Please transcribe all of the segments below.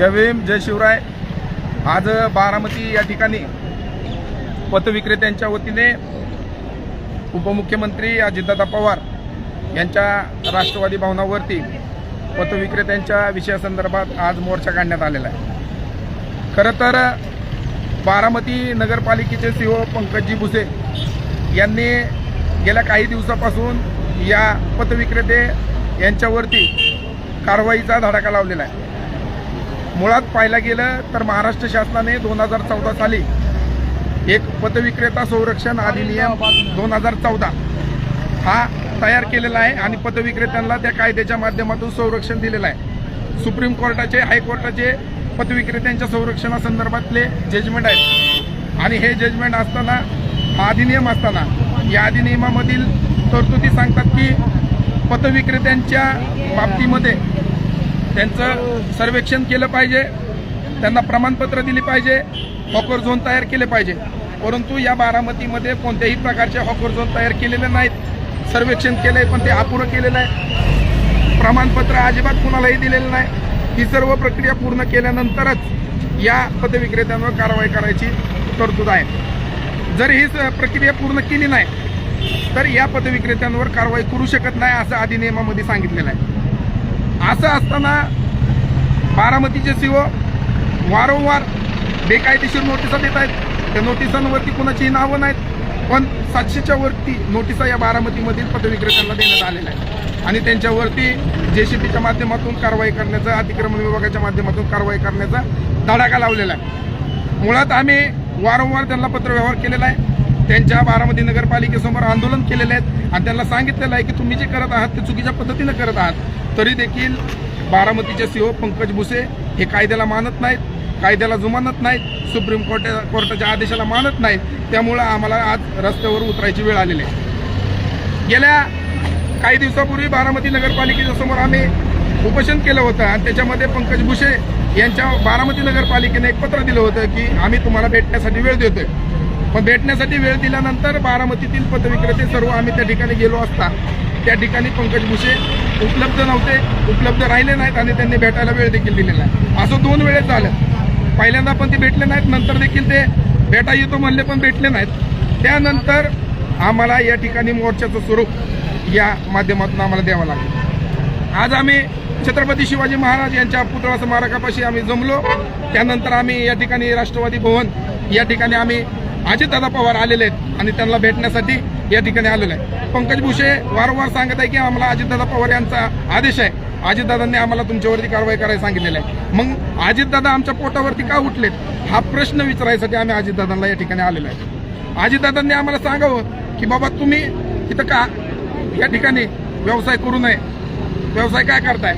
जय भीम जय शिवराय. आज बारामती या ठिकाणी पतविक्रेत्यांच्या वतीने उपमुख्यमंत्री अजितदादा पवार यांच्या राष्ट्रवादी भवनावरती पतविक्रेत्यांच्या विषयासंदर्भात आज मोर्चा काढण्यात आलेला आहे. खरं तर बारामती नगरपालिकेचे सी ओ पंकजी भुसे यांनी गेल्या काही दिवसापासून या पतविक्रेते यांच्यावरती कारवाईचा धडाका लावलेला आहे. मुळात पाहायला गेलं तर महाराष्ट्र शासनाने दोन हजार चौदा साली एक पतविक्रेता संरक्षण अधिनियम दोन हजार चौदा हा तयार केलेला आहे आणि पतविक्रेत्यांना त्या कायद्याच्या माध्यमातून संरक्षण दिलेलं आहे. सुप्रीम कोर्टाचे हायकोर्टाचे पतविक्रेत्यांच्या संरक्षणासंदर्भातले जजमेंट आहेत. आणि हे जजमेंट असताना हा अधिनियम असताना या अधिनियमामधील तरतुदी सांगतात की पतविक्रेत्यांच्या बाबतीमध्ये त्यांचं सर्वेक्षण केलं पाहिजे. त्यांना प्रमाणपत्र दिली पाहिजे. हॉकर झोन तयार केले पाहिजे. परंतु या बारामतीमध्ये कोणत्याही प्रकारचे हॉकर झोन तयार केलेले नाहीत. सर्वेक्षण केलंय पण ते अपुरं केलेलं आहे. प्रमाणपत्र अजिबात कुणालाही दिलेलं नाही. ही सर्व प्रक्रिया पूर्ण केल्यानंतरच या पदविक्रेत्यांवर कारवाई करायची तरतूद आहे. जर ही प्रक्रिया पूर्ण केली नाही तर या पदविक्रेत्यांवर कारवाई करू शकत नाही असं अधिनियमामध्ये सांगितलेलं आहे. असं असताना बारामतीचे सीओ वारंवार बेकायदेशीर नोटिसा देत आहेत. त्या नोटिसांवरती कुणाचीही नावं नाहीत. पण सातशेच्या वरती नोटिसा या बारामतीमधील पदविक्रेत्यांना देण्यात आलेल्या आहेत. आणि त्यांच्यावरती जेसीबीच्या माध्यमातून कारवाई करण्याचा अतिक्रमण विभागाच्या माध्यमातून कारवाई करण्याचा धडाका लावलेला आहे. मुळात आम्ही वारंवार त्यांना पत्रव्यवहार केलेला आहे. त्यांच्या बारामती नगरपालिकेसमोर आंदोलन केलेले आहेत. आणि त्यांना सांगितलेलं आहे की तुम्ही जे करत आहात ते चुकीच्या पद्धतीनं करत आहात. तरी देखील बारामतीचे सीओ पंकज भुसे हे कायद्याला मानत नाहीत कायद्याला जुमानत नाहीत सुप्रीम कोर्ट कोर्टाच्या आदेशाला मानत नाहीत. त्यामुळं आम्हाला आज रस्त्यावर उतरायची वेळ आलेली आहे. गेल्या काही दिवसापूर्वी बारामती नगरपालिकेच्या समोर आम्ही उपोषण केलं होतं आणि त्याच्यामध्ये पंकज भुसे यांच्या बारामती नगरपालिकेने एक पत्र दिलं होतं की आम्ही तुम्हाला भेटण्यासाठी वेळ देतोय. पण भेटण्यासाठी वेळ दिल्यानंतर बारामतीतील पदविक्रेते सर्व आम्ही त्या ठिकाणी गेलो असता. त्या ठिकाणी पंकज भुसे उपलब्ध नव्हते उपलब्ध राहिले नाहीत आणि त्यांनी भेटायला वेळ देखील दिलेला आहे असं दोन वेळेस झालं. पहिल्यांदा पण ते भेटले नाहीत नंतर देखील ते भेटा येतो म्हणले पण भेटले नाहीत. त्यानंतर आम्हाला या ठिकाणी मोर्चाचं स्वरूप या माध्यमातून आम्हाला द्यावं लागलं. आज आम्ही छत्रपती शिवाजी महाराज यांच्या पुतळा स्मारकापाशी आम्ही जमलो. त्यानंतर आम्ही या ठिकाणी राष्ट्रवादी भवन या ठिकाणी आम्ही अजितदादा पवार आलेले आहेत आणि त्यांना भेटण्यासाठी या ठिकाणी आलेलो आहे. पंकज भुषे वारंवार सांगत आहे की आम्हाला अजितदादा पवार यांचा आदेश आहे. अजितदादांनी आम्हाला तुमच्यावरती कारवाई करायला सांगितलेलं आहे. मग अजितदादा आमच्या पोटावरती का उठलेत? हा प्रश्न विचारायसाठी आम्ही अजितदादांना या ठिकाणी आलेलो आहे. अजितदादांनी आम्हाला सांगावं की बाबा तुम्ही इथं का या ठिकाणी व्यवसाय करू नये? व्यवसाय काय करताय?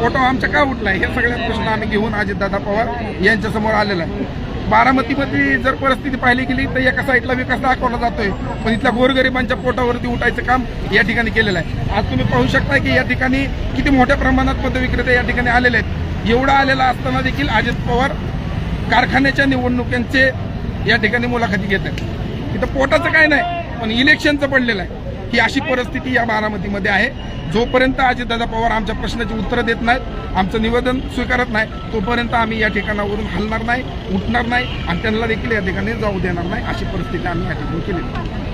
फोटो आमच्या का उठलाय? हे सगळे प्रश्न आम्ही घेऊन अजितदादा पवार यांच्या समोर आलेला आहे. बारामतीमध्ये जर परिस्थिती पाहिली गेली तर एका साईडला विकास दाखवला जातोय. पण इथल्या गोरगरिबांच्या पोटावरती उठायचं काम या ठिकाणी केलेलं आहे. आज तुम्ही पाहू शकता की या ठिकाणी किती मोठ्या प्रमाणात पदविक्रेते या ठिकाणी आलेले आहेत. एवढा आलेला असताना देखील अजित पवार कारखान्याच्या निवडणुकांचे या ठिकाणी मुलाखती घेत आहेत. इथं पोटाचं काय नाही पण इलेक्शनचं पडलेलं आहे. ही अशी परिस्थिती या बारामतीमध्ये आहे. जोपर्यंत अजितदादा पवार आमच्या प्रश्नाची उत्तरं देत नाहीत आमचं निवेदन स्वीकारत नाही तोपर्यंत आम्ही या ठिकाणावरून हलणार नाही उठणार नाही आणि त्यांना देखील या ठिकाणी जाऊ देणार नाही अशी परिस्थिती आम्ही या ठिकाणी केली